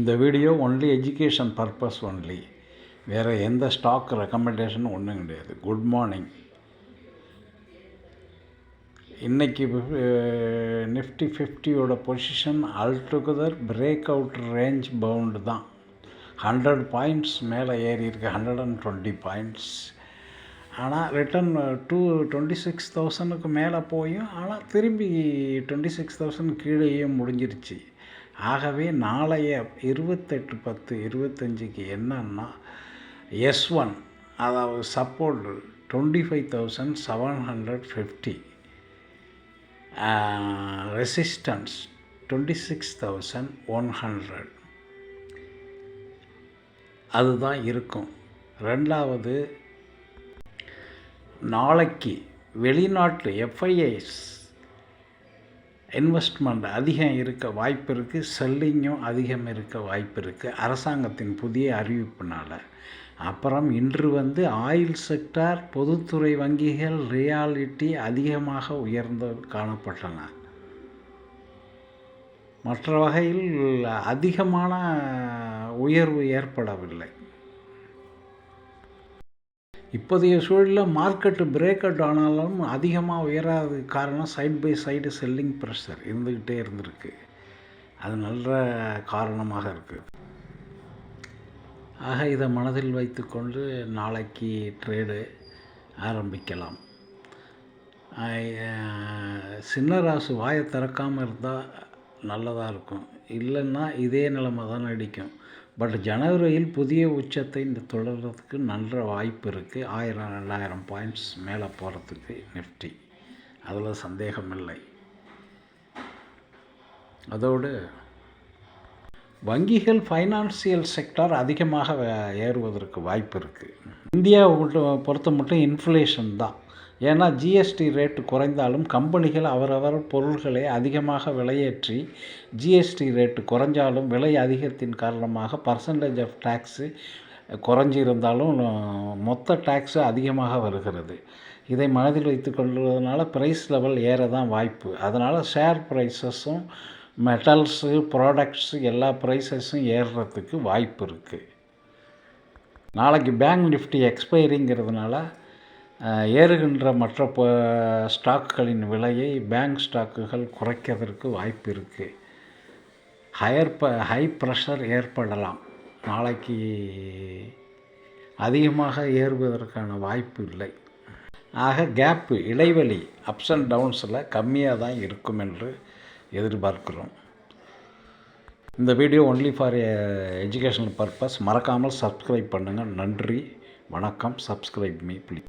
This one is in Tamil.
இந்த video only education purpose only வேறு எந்த ஸ்டாக் ரெக்கமெண்டேஷனும் ஒன்றும் கிடையாது. குட் மார்னிங் இன்றைக்கி Nifty ஃபிஃப்டியோட position altogether break out range bound தான். ஹண்ட்ரட் பாயிண்ட்ஸ் மேலே ஏறி இருக்கு. ஹண்ட்ரட் அண்ட் டுவெண்ட்டி பாயிண்ட்ஸ் ஆனால் ரிட்டன் டூ டுவெண்ட்டி சிக்ஸ் தௌசண்ட்க்கு மேலே போயும். ஆனால் திரும்பி டுவெண்ட்டி சிக்ஸ் தௌசண்ட் கீழேயும் முடிஞ்சிருச்சு. ஆகவே நாளைய இருபத்தெட்டு பத்து இருபத்தஞ்சிக்கு என்னன்னா எஸ் ஒன் அதாவது support twenty five thousand seven hundred fifty resistance twenty six thousand one hundred அதுதான் இருக்கும். ரெண்டாவது நாளைக்கு வெளிநாட்டு எஃப்ஐஐஸ் இன்வெஸ்ட்மெண்ட் அதிகம் இருக்க வாய்ப்பு இருக்குது செல்லிங்கும் அதிகம் இருக்க வாய்ப்பு இருக்குது அரசாங்கத்தின் புதிய அறிவிப்புனால். அப்புறம் இன்று வந்து ஆயில் செக்டார் பொதுத்துறை வங்கிகள் ரியாலிட்டி அதிகமாக உயர்ந்து காணப்பட்டன. மற்ற வகையில் அதிகமான உயர்வு ஏற்படவில்லை. இப்போதைய சூழலில் மார்க்கெட்டு பிரேக் அவுட் ஆனாலும் அதிகமாக உயராது காரணம் side by side selling pressure இருந்துக்கிட்டே இருந்திருக்கு. அது நல்ல காரணமாக இருக்குது ஆக இதை மனதில் வைத்துக்கொண்டு நாளைக்கு ட்ரேடு ஆரம்பிக்கலாம். சின்ன ராசு வாயை திறக்காமல் இருந்தால் நல்லதாக இருக்கும். இல்லைன்னா இதே நிலைமை தான் அடிக்கும் பட் ஜனவரியில் புதிய உச்சத்தை இந்த தொடர்றதுக்கு நல்ல வாய்ப்பு இருக்குது ஆயிரம் ரெண்டாயிரம் பாயிண்ட்ஸ் மேலே போகிறதுக்கு நிஃப்டி. அதில் சந்தேகம் இல்லை. அதோடு வங்கிகள் ஃபைனான்சியல் செக்டார் அதிகமாக ஏறுவதற்கு வாய்ப்பு இருக்குது இந்தியாவை பொறுத்த மட்டும் இன்ஃப்ளேஷன் தான். ஏன்னா ஜிஎஸ்டி ரேட்டு குறைந்தாலும் கம்பெனிகள் அவரவர் பொருள்களை அதிகமாக விலையேற்றி ஜிஎஸ்டி ரேட்டு குறைஞ்சாலும் விலை அதிகத்தின் காரணமாக பர்சன்டேஜ் ஆஃப் டேக்ஸு குறைஞ்சிருந்தாலும் மொத்த டேக்ஸு அதிகமாக வருகிறது. இதை மனதில் வைத்து கொள்வதனால ப்ரைஸ் லெவல் ஏற தான் வாய்ப்பு. அதனால் ஷேர் ப்ரைஸஸும் மெட்டல்ஸு ப்ராடக்ட்ஸு எல்லா ப்ரைஸஸும் ஏறுறதுக்கு வாய்ப்பு இருக்குது நாளைக்கு பேங்க் நிஃப்டி எக்ஸ்பைரிங்கிறதுனால ஏறுகின்ற மற்ற ஸ்டாக்குகளின் விலையை பேங்க் ஸ்டாக்குகள் குறைக்கிறதற்கு வாய்ப்பு இருக்குது ஹையர் ப ஹை ப்ரெஷர் ஏற்படலாம். நாளைக்கு அதிகமாக ஏறுவதற்கான வாய்ப்பு இல்லை. ஆக கேப்பு இடைவெளி அப்ஸ் அண்ட் டவுன்ஸில் கம்மியாக தான் இருக்கும் என்று எதிர்பார்க்கிறோம். இந்த video only for educational purpose மறக்காமல் சப்ஸ்கிரைப் பண்ணுங்கள் நன்றி. வணக்கம். Subscribe me please